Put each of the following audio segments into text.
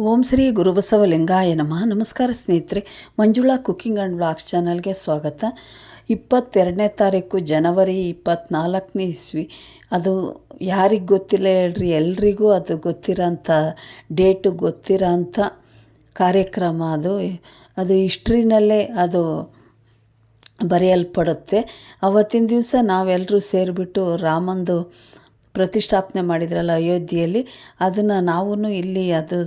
ಓಂ ಶ್ರೀ ಗುರುಬಸವ ಲಿಂಗಾಯ ನಮಃ. ನಮಸ್ಕಾರ ಸ್ನೇಹಿತರೆ, ಮಂಜುಳಾ ಕುಕ್ಕಿಂಗ್ ಆ್ಯಂಡ್ ಬ್ಲಾಗ್ಸ್ ಚಾನಲ್ಗೆ ಸ್ವಾಗತ. ಇಪ್ಪತ್ತೆರಡನೇ ತಾರೀಕು ಜನವರಿ ಇಪ್ಪತ್ತ್ನಾಲ್ಕನೇ ಇಸ್ವಿ. ಅದು ಯಾರಿಗೆ ಗೊತ್ತಿಲ್ಲ ಹೇಳ್ರಿ, ಎಲ್ರಿಗೂ ಅದು ಗೊತ್ತಿರೋಂಥ, ಡೇಟು ಗೊತ್ತಿರೋ ಅಂಥ ಕಾರ್ಯಕ್ರಮ ಅದು. ಅದು ಹಿಸ್ಟ್ರಿನಲ್ಲೇ ಅದು ಬರೆಯಲ್ಪಡುತ್ತೆ. ಅವತ್ತಿನ ದಿವಸ ನಾವೆಲ್ಲರೂ ಸೇರಿಬಿಟ್ಟು ರಾಮಂದು ಪ್ರತಿಷ್ಠಾಪನೆ ಮಾಡಿದ್ರಲ್ಲ ಅಯೋಧ್ಯೆಯಲ್ಲಿ, ಅದನ್ನು ನಾವೂ ಇಲ್ಲಿ ಅದು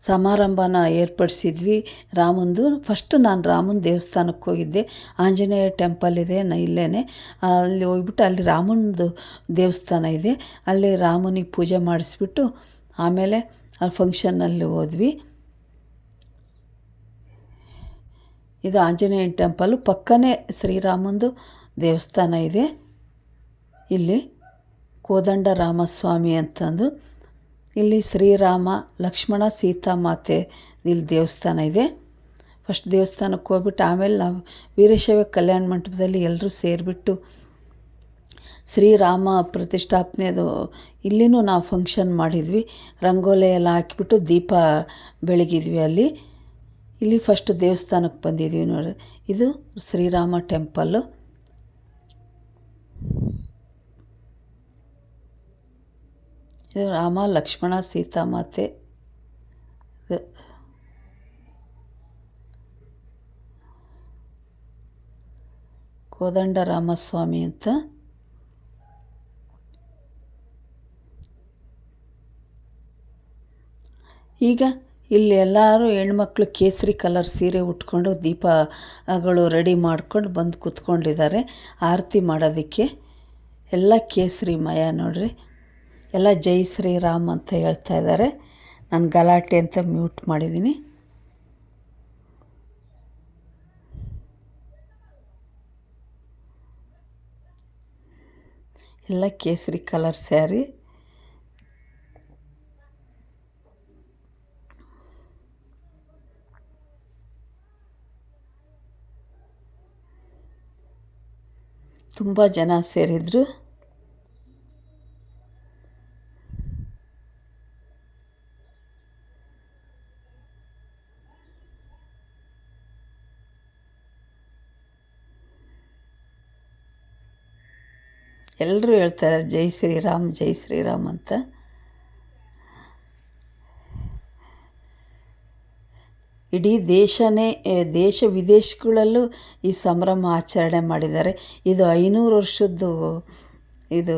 ಸಮಾರಂಭನ ಏರ್ಪಡಿಸಿದ್ವಿ. ರಾಮಂದು ಫಸ್ಟ್ ನಾನು ರಾಮನ ದೇವಸ್ಥಾನಕ್ಕೆ ಹೋಗಿದ್ದೆ. ಆಂಜನೇಯ ಟೆಂಪಲ್ ಇದೆ, ನ ಇಲ್ಲೇ ಅಲ್ಲಿ ಹೋಗ್ಬಿಟ್ಟು ಅಲ್ಲಿ ರಾಮನದು ದೇವಸ್ಥಾನ ಇದೆ. ಅಲ್ಲಿ ರಾಮನಿಗೆ ಪೂಜೆ ಮಾಡಿಸ್ಬಿಟ್ಟು ಆಮೇಲೆ ಅಲ್ಲಿ ಫಂಕ್ಷನ್ನಲ್ಲಿ ಹೋದ್ವಿ. ಇದು ಆಂಜನೇಯ ಟೆಂಪಲ್ಲು ಪಕ್ಕನೇ ಶ್ರೀರಾಮಂದು ದೇವಸ್ಥಾನ ಇದೆ. ಇಲ್ಲಿ ಕೋದಂಡ ರಾಮಸ್ವಾಮಿ ಅಂತಂದು. ಇಲ್ಲಿ ಶ್ರೀರಾಮ, ಲಕ್ಷ್ಮಣ, ಸೀತಾ ಮಾತೆ ಇಲ್ಲಿ ದೇವಸ್ಥಾನ ಇದೆ. ಫಸ್ಟ್ ದೇವಸ್ಥಾನಕ್ಕೆ ಹೋಗ್ಬಿಟ್ಟು ಆಮೇಲೆ ನಾವು ವೀರಶೈವ ಕಲ್ಯಾಣ ಮಂಟಪದಲ್ಲಿ ಎಲ್ಲರೂ ಸೇರಿಬಿಟ್ಟು ಶ್ರೀರಾಮ ಪ್ರತಿಷ್ಠಾಪನೆದು ಇಲ್ಲಿನೂ ನಾವು ಫಂಕ್ಷನ್ ಮಾಡಿದ್ವಿ. ರಂಗೋಲಿ ಎಲ್ಲ ಹಾಕಿಬಿಟ್ಟು ದೀಪ ಬೆಳಗಿದ್ವಿ ಅಲ್ಲಿ. ಇಲ್ಲಿ ಫಸ್ಟ್ ದೇವಸ್ಥಾನಕ್ಕೆ ಬಂದಿದ್ವಿ ನೋಡಿ ಇದು ಶ್ರೀರಾಮ ಟೆಂಪಲ್ಲು ಇದು ರಾಮ, ಲಕ್ಷ್ಮಣ, ಸೀತಾ ಮಾತೆ. ಕೋದಂಡ ರಾಮಸ್ವಾಮಿ ಅಂತ. ಈಗ ಇಲ್ಲಿ ಎಲ್ಲರೂ ಹೆಣ್ಮಕ್ಳು ಕೇಸರಿ ಕಲರ್ ಸೀರೆ ಉಟ್ಕೊಂಡು ದೀಪಗಳು ರೆಡಿ ಮಾಡ್ಕೊಂಡು ಬಂದು ಕೂತ್ಕೊಂಡಿದ್ದಾರೆ. ಆರತಿ ಮಾಡೋದಕ್ಕೆ ಎಲ್ಲ ಕೇಸರಿ ಮಯ ನೋಡ್ರಿ. ಎಲ್ಲ ಜೈ ಶ್ರೀರಾಮ್ ಅಂತ ಹೇಳ್ತಾ ಇದ್ದಾರೆ. ನಾನು ಗಲಾಟೆ ಅಂತ ಮ್ಯೂಟ್ ಮಾಡಿದ್ದೀನಿ. ಎಲ್ಲ ಕೇಸರಿ ಕಲರ್ ಸ್ಯಾರಿ. ತುಂಬ ಜನ ಸೇರಿದರು. ಎಲ್ಲರೂ ಹೇಳ್ತಾರೆ ಜೈ ಶ್ರೀರಾಮ್ ಜೈ ಶ್ರೀರಾಮ್ ಅಂತ. ಇಡೀ ದೇಶನೇ ದೇಶ ವಿದೇಶಗಳಲ್ಲೂ ಈ ಸಂಭ್ರಮ ಆಚರಣೆ ಮಾಡಿದ್ದಾರೆ. ಇದು ಐನೂರು ವರ್ಷದ್ದು, ಇದು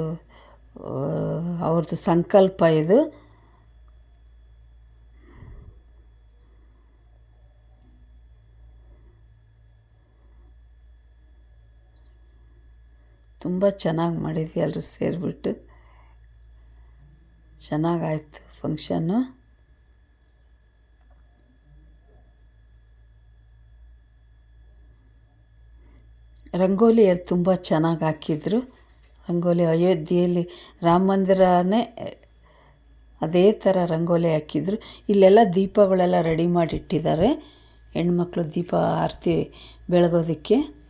ಅವ್ರದ್ದು ಸಂಕಲ್ಪ ಇದು. ತುಂಬ ಚೆನ್ನಾಗಿ ಮಾಡಿದ್ವಿ ಎಲ್ಲರೂ ಸೇರಿಬಿಟ್ಟು. ಚೆನ್ನಾಗಾಯಿತು ಫಂಕ್ಷನ್ನು. ರಂಗೋಲಿ ಅದು ತುಂಬ ಚೆನ್ನಾಗಿ ಹಾಕಿದ್ರು. ರಂಗೋಲಿ ಅಯೋಧ್ಯೆಯಲ್ಲಿ ರಾಮ ಮಂದಿರನೇ ಅದೇ ಥರ ರಂಗೋಲಿ ಹಾಕಿದ್ರು. ಇಲ್ಲೆಲ್ಲ ದೀಪಗಳೆಲ್ಲ ರೆಡಿ ಮಾಡಿಟ್ಟಿದ್ದಾರೆ. ಹೆಣ್ಮಕ್ಳು ದೀಪ ಆರತಿ ಬೆಳಗೋದಕ್ಕೆ.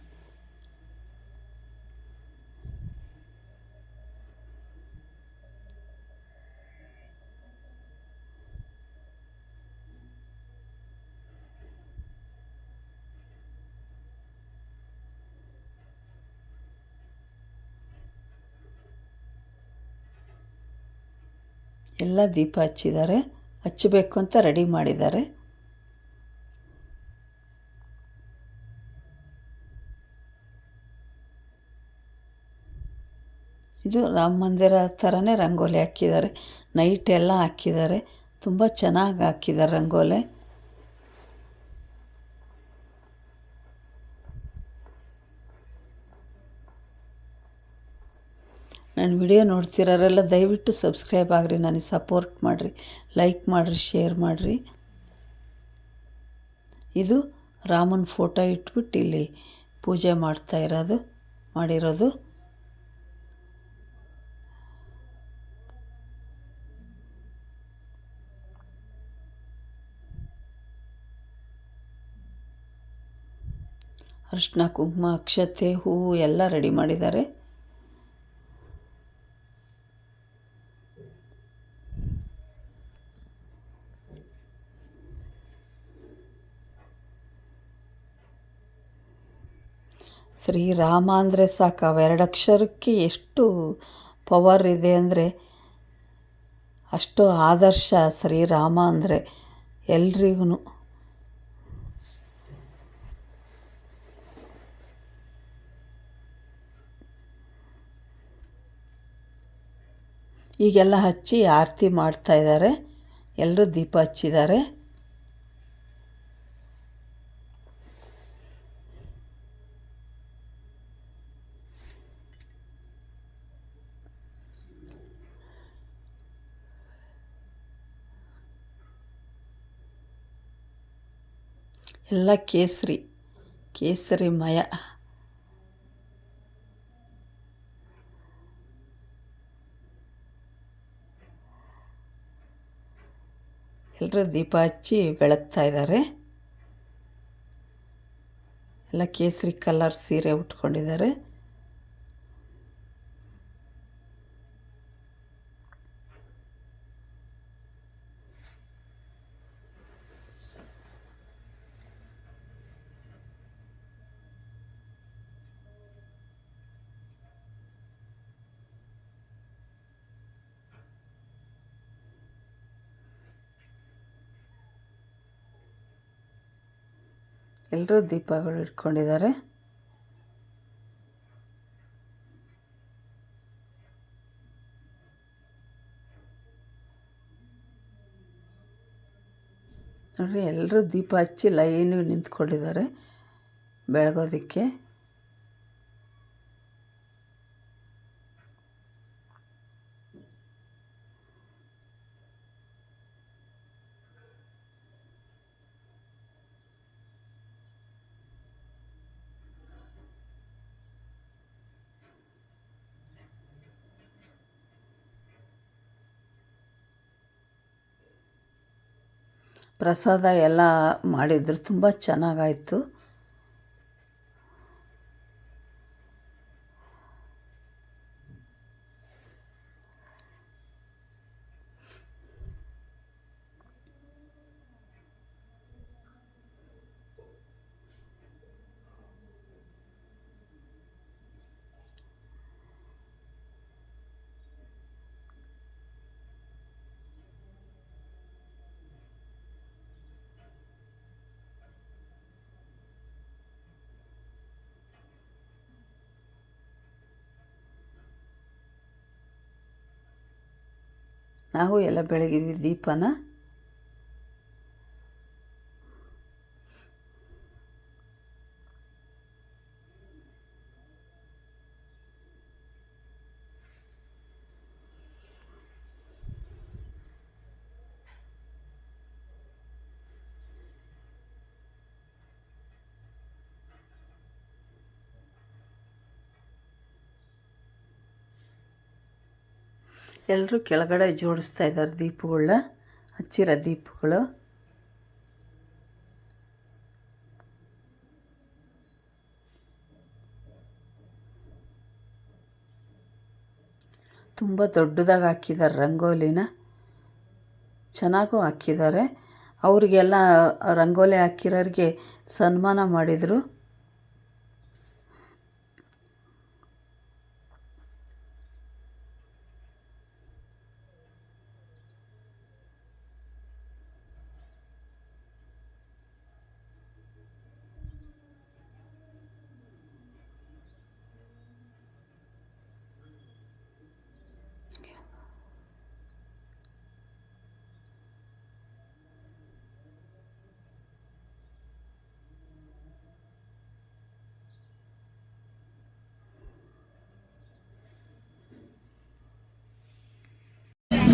ಎಲ್ಲ ದೀಪ ಹಚ್ಚಿದ್ದಾರೆ. ಹಚ್ಚಬೇಕು ಅಂತ ರೆಡಿ ಮಾಡಿದ್ದಾರೆ. ಇದು ರಾಮ ಮಂದಿರ ಥರನೇ ರಂಗೋಲಿ ಹಾಕಿದ್ದಾರೆ. ನೈಟ್ ಎಲ್ಲ ಹಾಕಿದ್ದಾರೆ. ತುಂಬ ಚೆನ್ನಾಗಿ ಹಾಕಿದ್ದಾರೆ ರಂಗೋಲಿ. ನನ್ನ ವಿಡಿಯೋ ನೋಡ್ತಿರೋರೆಲ್ಲ ದಯವಿಟ್ಟು ಸಬ್ಸ್ಕ್ರೈಬ್ ಆಗಿರಿ, ನನಗೆ ಸಪೋರ್ಟ್ ಮಾಡಿರಿ ಲೈಕ್ ಮಾಡಿರಿ ಶೇರ್ ಮಾಡಿರಿ. ಇದು ರಾಮನ ಫೋಟೋ ಇಟ್ಬಿಟ್ಟು ಇಲ್ಲಿ ಪೂಜೆ ಮಾಡ್ತಾ ಇರೋದು, ಮಾಡಿರೋದು. ಅರಿಶಿನ, ಕುಂಕುಮ, ಅಕ್ಷತೆ, ಹೂವು ಎಲ್ಲ ರೆಡಿ ಮಾಡಿದ್ದಾರೆ. ಶ್ರೀರಾಮ ಅಂದರೆ ಸಾಕು. ಅವೆರಡು ಅಕ್ಷರಕ್ಕೆ ಎಷ್ಟು ಪವರ್ ಇದೆ ಅಂದರೆ ಅಷ್ಟು ಆದರ್ಶ ಶ್ರೀರಾಮ ಅಂದರೆ ಎಲ್ರಿಗೂ ಈಗೆಲ್ಲ ಹಚ್ಚಿ ಆರತಿ ಮಾಡ್ತಾಯಿದ್ದಾರೆ ಎಲ್ಲರೂ ದೀಪ ಹಚ್ಚಿದ್ದಾರೆ. ಎಲ್ಲ ಕೇಸರಿ ಕೇಸರಿಮಯ ಎಲ್ಲರೂ ದೀಪ ಹಚ್ಚಿ ಬೆಳಗ್ತಾ ಇದ್ದಾರೆ. ಎಲ್ಲ ಕೇಸರಿ ಕಲರ್ ಸೀರೆ ಉಟ್ಕೊಂಡಿದ್ದಾರೆ. ಎಲ್ಲರೂ ದೀಪಗಳು ಇಟ್ಕೊಂಡಿದ್ದಾರೆ. ನೋಡ್ರಿ ಎಲ್ಲರೂ ದೀಪ ಹಚ್ಚಿ ಲೈನಿಗೆ ನಿಂತ್ಕೊಂಡಿದ್ದಾರೆ ಬೆಳಗೋದಕ್ಕೆ. ಪ್ರಸಾದ ಎಲ್ಲ ಮಾಡಿದ್ರು. ತುಂಬ ಚೆನ್ನಾಗಾಯಿತು. ನಾವು ಎಲ್ಲ ಬೆಳಗಿದ್ವಿ ದೀಪನ. ಎಲ್ಲರೂ ಕೆಳಗಡೆ ಜೋಡಿಸ್ತಾ ಇದ್ದಾರೆ ದೀಪಗಳನ್ನ ಹಚ್ಚಿರೋ ದೀಪಗಳು. ತುಂಬ ದೊಡ್ಡದಾಗಿ ಹಾಕಿದ್ದಾರೆ ರಂಗೋಲಿನ. ಚೆನ್ನಾಗೂ ಹಾಕಿದ್ದಾರೆ. ಅವ್ರಿಗೆಲ್ಲ ರಂಗೋಲಿ ಹಾಕಿರೋರಿಗೆ ಸನ್ಮಾನ ಮಾಡಿದರು.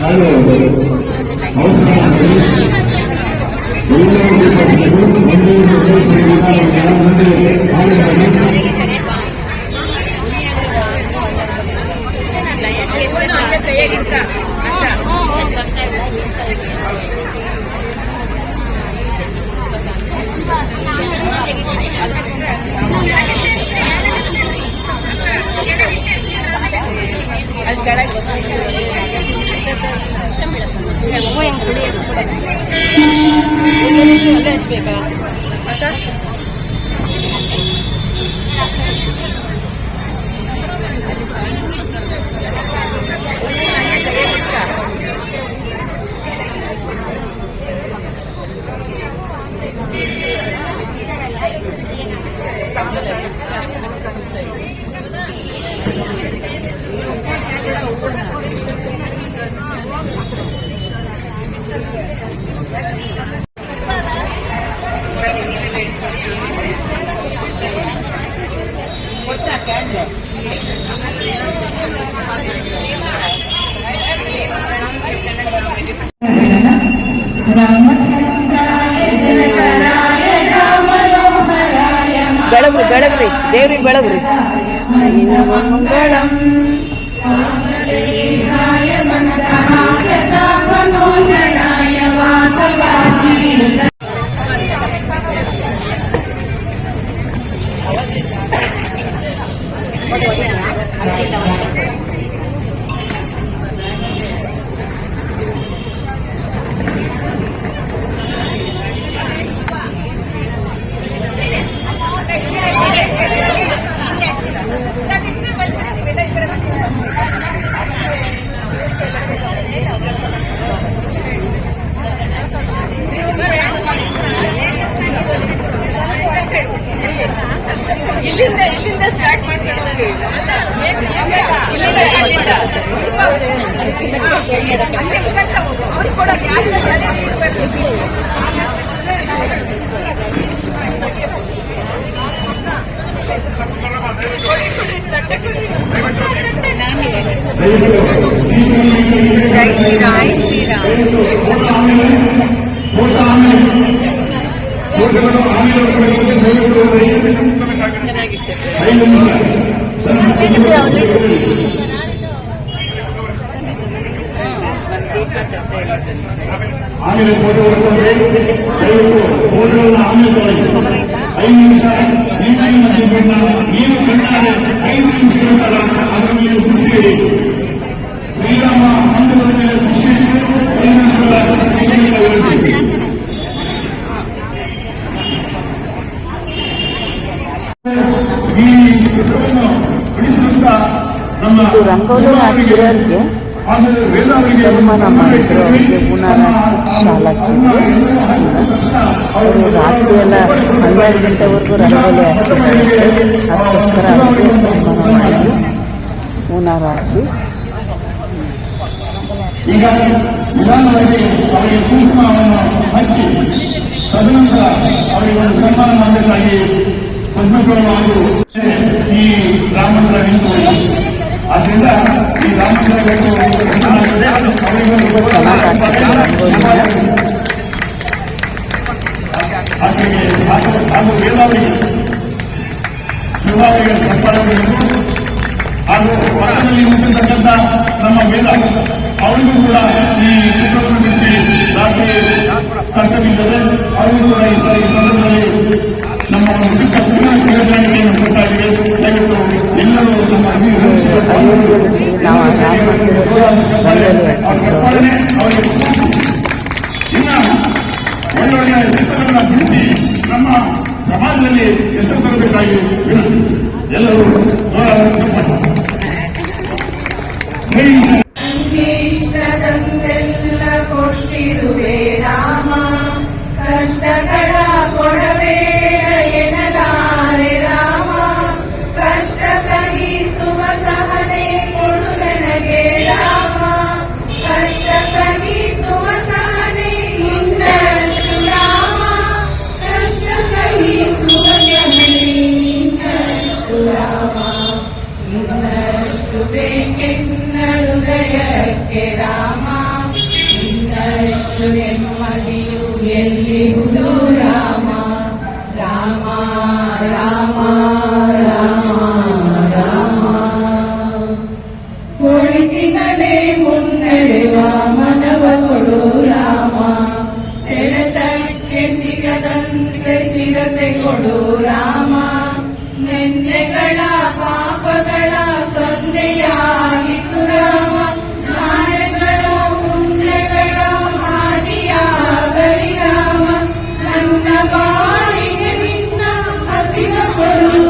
ಅವಸರ ಬೆಳಗ್ರಿ ಬೆಳಗ್ರಿ ದೇವ್ರಿ ಬೆಳಗ್ರಿ ಮಂಗಳಂ ವಾಸವಾದಿ 我在店里啊你可以带 ಆಮೇಲೆ ಫೋಟೋ ಹೊಡ್ಕೊಂಡ್ರೆ ದಯವಿಟ್ಟು ಫೋಟೋವನ್ನು ಆಮೇಲೆ ತೊಗೊಳ್ಳಿ ಐದು ನಿಮಿಷ ನೀವು ಕಣ್ಣಾರೆ ಐದು ನಿಮಿಷಗಳ ಅವರು ರಾತ್ರಿ ಎಲ್ಲ ಹನ್ನೆರಡು ಗಂಟೆವರೆಗೂ ರಂಗೋಲಿ ಹಾಕಿದ್ದಾರೆ. ಅದಕ್ಕೋಸ್ಕರ ಅಡುಗೆ ಸನ್ಮಾನ ಮಾಡಿದ್ರು. ಹೂನಾರು ಹಾಕಿ. ತದನಂತರ ಅವರಿಗೆ ಒಂದು ಸನ್ಮಾನ ಈ ಅವರಿಗೆ ಆಕೆಗೆ ಹಾಗೂ ವೇದಾವರಿಗೆ ವೇದಾವರಿಗೆ ಸರ್ಕಾರಗಳಿಗೂ ಹಾಗೂ ಪಕ್ಕದಲ್ಲಿ ನಿಂತಿರ್ತಕ್ಕಂಥ ನಮ್ಮ ವೇದ ಅವರಿಗೂ ಕೂಡ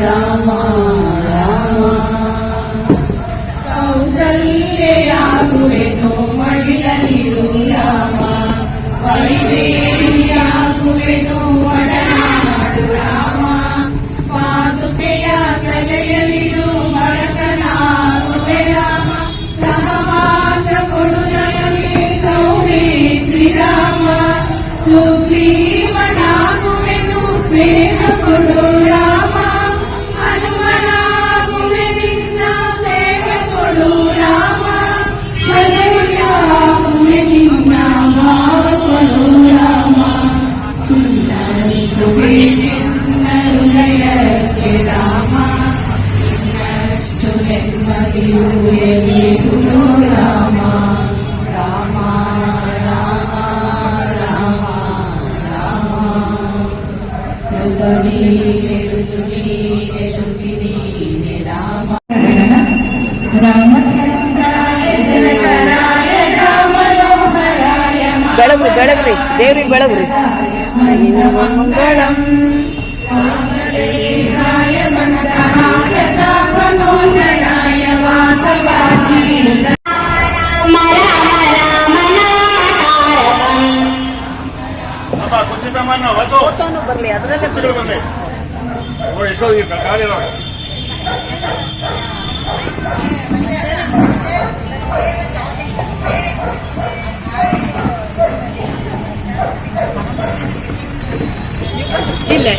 Rama, Rama, Kausalya Gureno. Shanti Dine ಬೆಳಗ್ರಿ ಬೆಳಗ್ರಿ ದೇವ್ರಿಗೆ ಬೆಳಗ್ರಿ ಫೋಟೋನು ಬರಲಿ ಅದರಲ್ಲೇ ಬರಲಿ ಕಾರ್ಯ ഇല്ലേ.